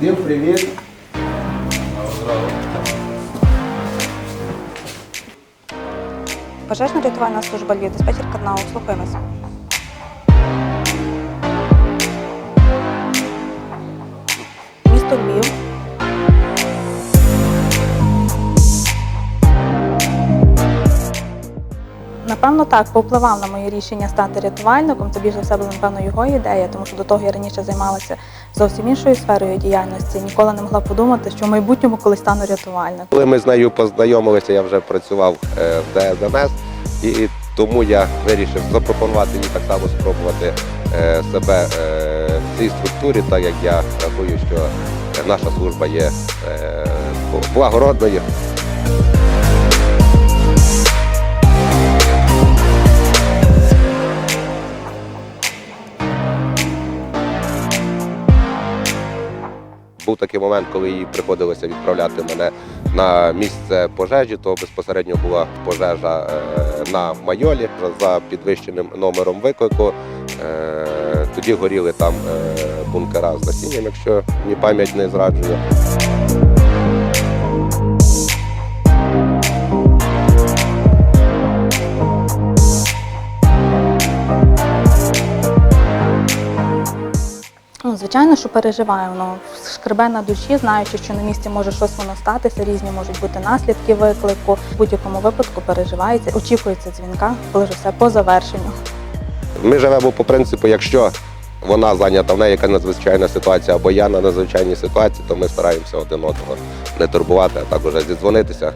Всім привіт. Пожежна рятувальна служба Львів, диспетчер Карнау. Слухаємося. Місто Львів. Напевно, так повпливав на моє рішення стати рятувальником. Це більш за все була напевно його ідея, тому що до того я раніше займалася зовсім іншою сферою діяльності. Ніколи не могла подумати, що в майбутньому колись стану рятувальником. Коли ми з нею познайомилися, я вже працював е, в ДСНС, і тому я вирішив запропонувати їй так само спробувати е, себе е, в цій структурі, так як я рахую, що наша служба є благородною. Був такий момент, коли їй приходилося відправляти мене на місце пожежі, то безпосередньо була пожежа е, на майолі за підвищеним номером виклику. Е, Тоді горіли там е, бункера з насінням, якщо мені пам'ять не зраджує. Ну, звичайно, що переживаю. Шкребе на душі, знаючи, що на місці може щось воно статися, різні можуть бути наслідки виклику. В будь-якому випадку переживається, очікується дзвінка, коли вже все по завершенню. Ми живемо по принципу, якщо вона зайнята, в неї яка надзвичайна ситуація, або я на надзвичайній ситуації, то ми стараємося один одного не турбувати, а також зідзвонитися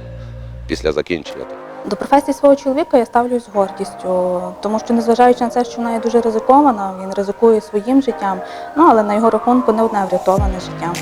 після закінчення. До професії свого чоловіка я ставлюсь з гордістю, тому що, незважаючи на те, що вона є дуже ризикована, він ризикує своїм життям, ну але на його рахунку не одне врятоване життя.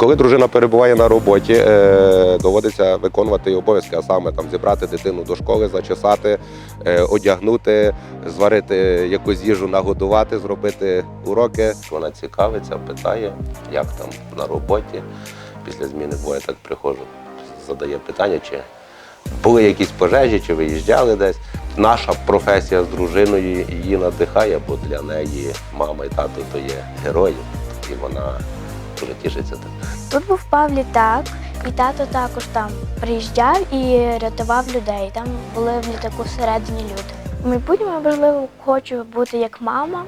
Коли дружина перебуває на роботі, е, доводиться виконувати обов'язки, а саме там зібрати дитину до школи, зачесати, е, одягнути, зварити якусь їжу, нагодувати, зробити уроки. Вона цікавиться, питає, як там на роботі. Після зміни буває так приходжу, задає питання, чи були якісь пожежі, чи виїжджали десь. Наша професія з дружиною її надихає, бо для неї мама і тато то є герої, і вона дуже тішиться. Тут був впав літак, і тато також там приїжджав і рятував людей. Там були в літаку всередині люди. В майбутньому, можливо, хочу бути як мама,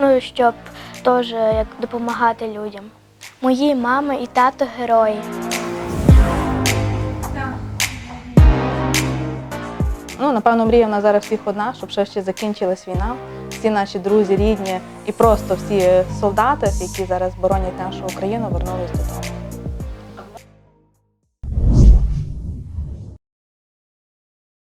ну щоб теж як допомагати людям. Мої мама і тато герої. Ну, напевно, мрія в нас зараз всіх одна, щоб ще ще закінчилась війна. Всі наші друзі, рідні і просто всі солдати, які зараз боронять нашу Україну, вернулись додому.